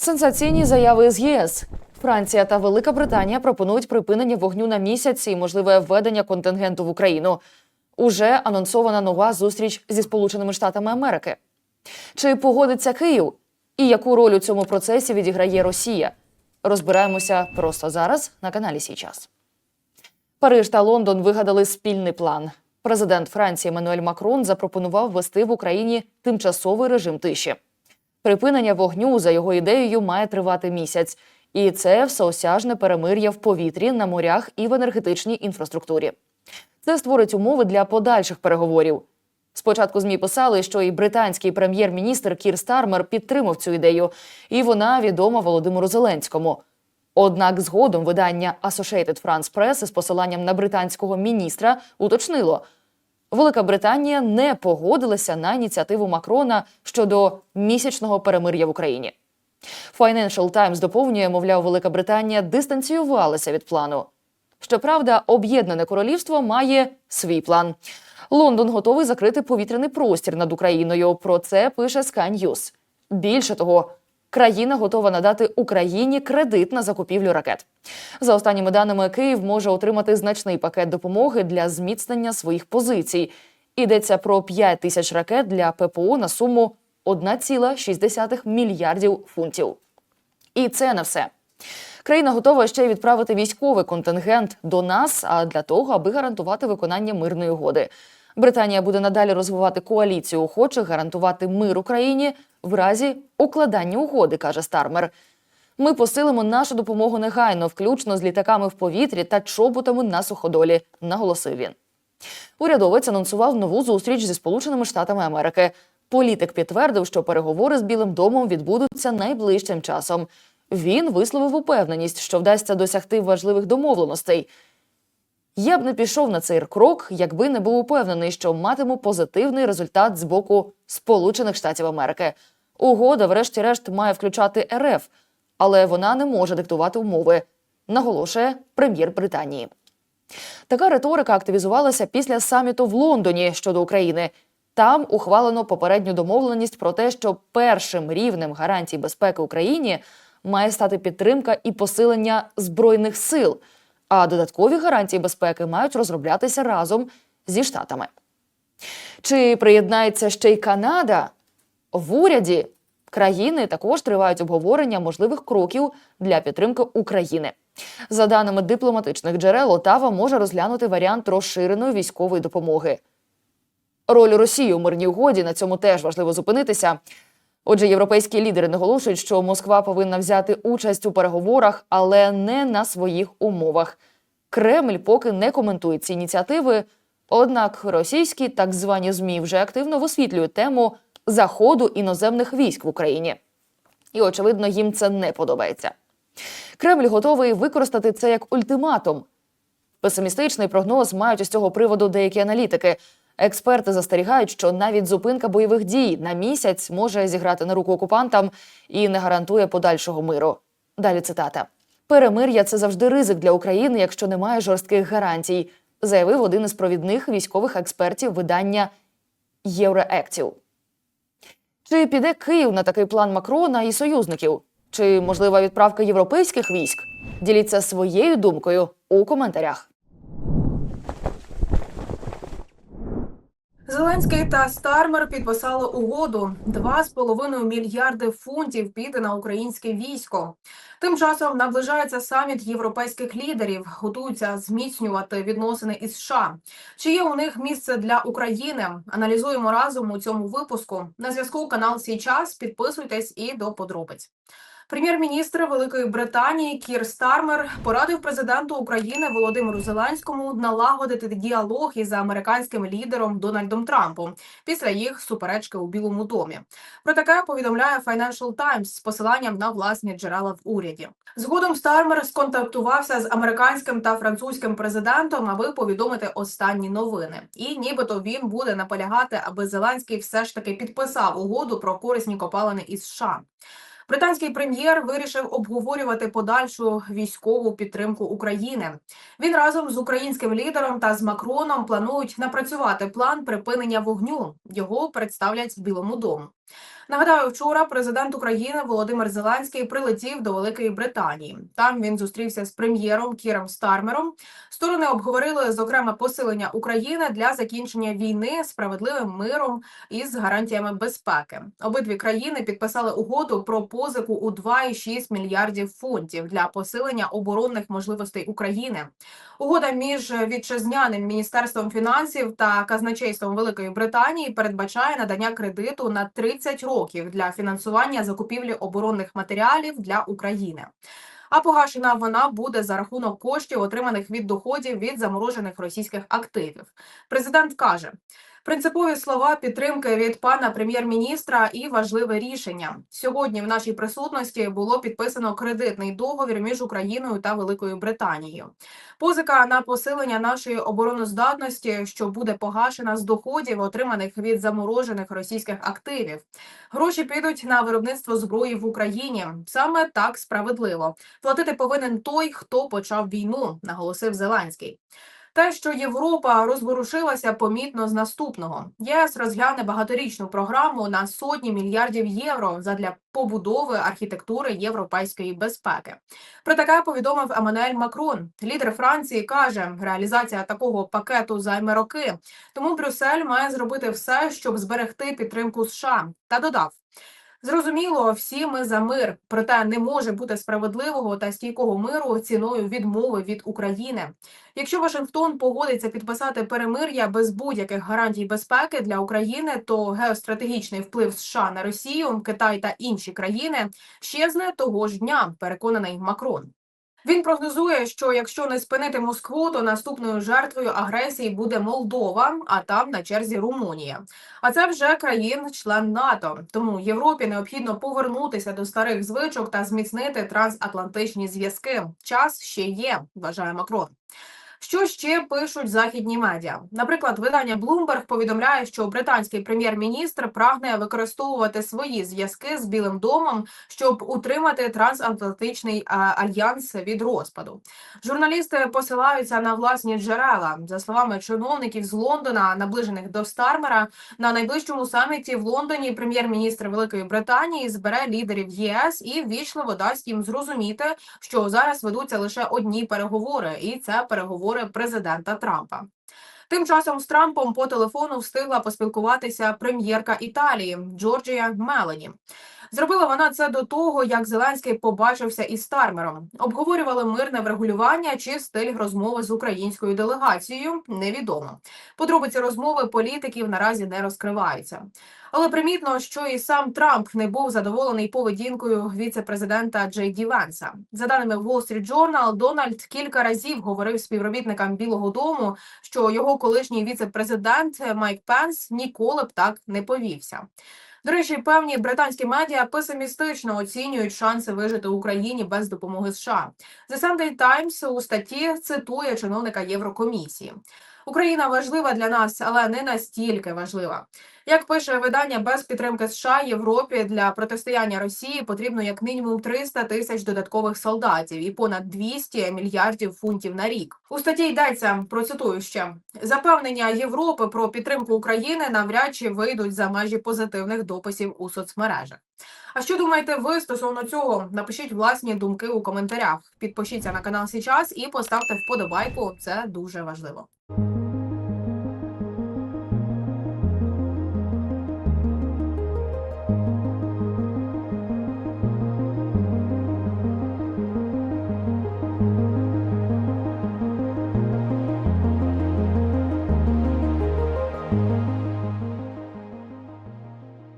Сенсаційні заяви з ЄС. Франція та Велика Британія пропонують припинення вогню на місяць і можливе введення контингенту в Україну. Уже анонсована нова зустріч зі Сполученими Штатами Америки. Чи погодиться Київ? І яку роль у цьому процесі відіграє Росія? Розбираємося просто зараз на каналі Сій час. Париж та Лондон вигадали спільний план. Президент Франції Еммануель Макрон запропонував ввести в Україні тимчасовий режим тиші. Припинення вогню за його ідеєю має тривати місяць, і це всеосяжне перемир'я в повітрі, на морях і в енергетичній інфраструктурі. Це створить умови для подальших переговорів. Спочатку змі писали, що і британський прем'єр-міністр Кір Стармер підтримав цю ідею, і вона відома Володимиру Зеленському. Однак згодом видання Associated France Press з посиланням на британського міністра уточнило, Велика Британія не погодилася на ініціативу Макрона щодо місячного перемир'я в Україні. Financial Times доповнює, мовляв, Велика Британія дистанціювалася від плану. Щоправда, об'єднане королівство має свій план. Лондон готовий закрити повітряний простір над Україною. Про це пише Sky News. Більше того, країна готова надати Україні кредит на закупівлю ракет. За останніми даними, Київ може отримати значний пакет допомоги для зміцнення своїх позицій. Йдеться про 5 тисяч ракет для ППО на суму 1,6 мільярдів фунтів. І це не все. Країна готова ще й відправити військовий контингент до нас, а для того, аби гарантувати виконання мирної угоди. Британія буде надалі розвивати коаліцію охочих гарантувати мир Україні в разі укладання угоди, каже Стармер. Ми посилимо нашу допомогу негайно, включно з літаками в повітрі та чоботами на суходолі, наголосив він. Урядовець анонсував нову зустріч зі Сполученими Штатами Америки. Політик підтвердив, що переговори з Білим домом відбудуться найближчим часом. Він висловив упевненість, що вдасться досягти важливих домовленостей. Я б не пішов на цей крок, якби не був упевнений, що матиму позитивний результат з боку Сполучених Штатів Америки. Угода, врешті-решт, має включати РФ, але вона не може диктувати умови, наголошує прем'єр Британії. Така риторика активізувалася після саміту в Лондоні щодо України. Там ухвалено попередню домовленість про те, що першим рівнем гарантій безпеки Україні має стати підтримка і посилення збройних сил. А додаткові гарантії безпеки мають розроблятися разом зі штатами. Чи приєднається ще й Канада? В уряді країни також тривають обговорення можливих кроків для підтримки України. За даними дипломатичних джерел, Отава може розглянути варіант розширеної військової допомоги. Роль Росії у мирній угоді на цьому теж важливо зупинитися. Отже, європейські лідери наголошують, що Москва повинна взяти участь у переговорах, але не на своїх умовах. Кремль поки не коментує ці ініціативи. Однак російські так звані змі вже активно висвітлюють тему заходу іноземних військ в Україні. І очевидно, їм це не подобається. Кремль готовий використати це як ультиматум. Песимістичний прогноз мають із цього приводу деякі аналітики. Експерти застерігають, що навіть зупинка бойових дій на місяць може зіграти на руку окупантам і не гарантує подальшого миру. Далі цитата: перемир'я це завжди ризик для України, якщо немає жорстких гарантій, заявив один із провідних військових експертів видання Євроектів. Чи піде Київ на такий план Макрона і союзників? Чи можлива відправка європейських військ? Діліться своєю думкою у коментарях. Зеленський та Стармер підписали угоду. 2,5 мільярди фунтів піде на українське військо. Тим часом наближається саміт європейських лідерів, готуються зміцнювати відносини із США. Чи є у них місце для України? Аналізуємо разом у цьому випуску. На зв'язку канал «Сій час». Підписуйтесь і до подробиць. Прем'єр-міністр Великої Британії Кір Стармер порадив президенту України Володимиру Зеленському налагодити діалог із американським лідером Дональдом Трампом після їх суперечки у Білому домі. Про таке повідомляє Financial Times з посиланням на власні джерела в уряді. Згодом Стармер сконтактувався з американським та французьким президентом, аби повідомити останні новини. І нібито він буде наполягати, аби Зеленський все ж таки підписав угоду про корисні копалини із США. Британський прем'єр вирішив обговорювати подальшу військову підтримку України. Він разом з українським лідером та з Макроном планують напрацювати план припинення вогню. Його представлять Білому дому. Нагадаю, вчора президент України Володимир Зеленський прилетів до Великої Британії. Там він зустрівся з прем'єром Кіром Стармером. Сторони обговорили зокрема посилення України для закінчення війни справедливим миром із гарантіями безпеки. Обидві країни підписали угоду про позику у 2,6 мільярдів фунтів для посилення оборонних можливостей України. Угода між вітчизняним міністерством фінансів та казначейством Великої Британії передбачає надання кредиту на 30 років для фінансування закупівлі оборонних матеріалів для України. А погашена вона буде за рахунок коштів, отриманих від доходів від заморожених російських активів. Президент каже. Принципові слова підтримки від пана прем'єр-міністра і важливе рішення сьогодні. В нашій присутності було підписано кредитний договір між Україною та Великою Британією. Позика на посилення нашої обороноздатності, що буде погашена з доходів, отриманих від заморожених російських активів. Гроші підуть на виробництво зброї в Україні. Саме так справедливо. Платити повинен той, хто почав війну, наголосив Зеленський. Те, що Європа розворушилася помітно з наступного, ЄС розгляне багаторічну програму на сотні мільярдів євро задля побудови архітектури європейської безпеки. Про таке повідомив Еммануель Макрон. Лідер Франції каже, реалізація такого пакету займе роки. Тому Брюссель має зробити все, щоб зберегти підтримку США. Та додав. Зрозуміло, всі ми за мир, проте не може бути справедливого та стійкого миру ціною відмови від України. Якщо Вашингтон погодиться підписати перемир'я без будь-яких гарантій безпеки для України, то геостратегічний вплив США на Росію, Китай та інші країни щезне того ж дня. Переконаний Макрон. Він прогнозує, що якщо не спинити Москву, то наступною жертвою агресії буде Молдова, а там на черзі Румунія. А це вже країн-член НАТО. Тому Європі необхідно повернутися до старих звичок та зміцнити трансатлантичні зв'язки. Час ще є, вважає Макрон. Що ще пишуть західні медіа? Наприклад, видання Bloomberg повідомляє, що британський прем'єр-міністр прагне використовувати свої зв'язки з Білим домом, щоб утримати трансатлантичний альянс від розпаду. Журналісти посилаються на власні джерела. За словами чиновників з Лондона, наближених до Стармера, на найближчому саміті в Лондоні прем'єр-міністр Великої Британії збере лідерів ЄС і ввічливо дасть їм зрозуміти, що зараз ведуться лише одні переговори, і це переговори президента Трампа. Тим часом з Трампом по телефону встигла поспілкуватися прем'єрка Італії Джорджія Мелані. Зробила вона це до того, як Зеленський побачився із Стармером. Обговорювали мирне врегулювання чи стиль розмови з українською делегацією. Невідомо. Подробиці розмови політиків наразі не розкриваються. Але примітно, що і сам Трамп не був задоволений поведінкою віце-президента Джей Ді Венса. За даними Wall Street Journal, Дональд кілька разів говорив співробітникам Білого Дому, що його колишній віце-президент Майк Пенс ніколи б так не повівся. До речі, певні британські медіа песимістично оцінюють шанси вижити Україні без допомоги США. The Sunday Times у статті цитує чиновника Єврокомісії. Україна важлива для нас, але не настільки важлива. Як пише видання без підтримки США Європі для протистояння Росії потрібно як мінімум 300 тисяч додаткових солдатів і понад 200 мільярдів фунтів на рік. У статті йдеться процитую ще запевнення Європи про підтримку України навряд чи вийдуть за межі позитивних дописів у соцмережах. А що думаєте ви стосовно цього? Напишіть власні думки у коментарях. Підпишіться на канал Січас і поставте вподобайку. Це дуже важливо. Thank you.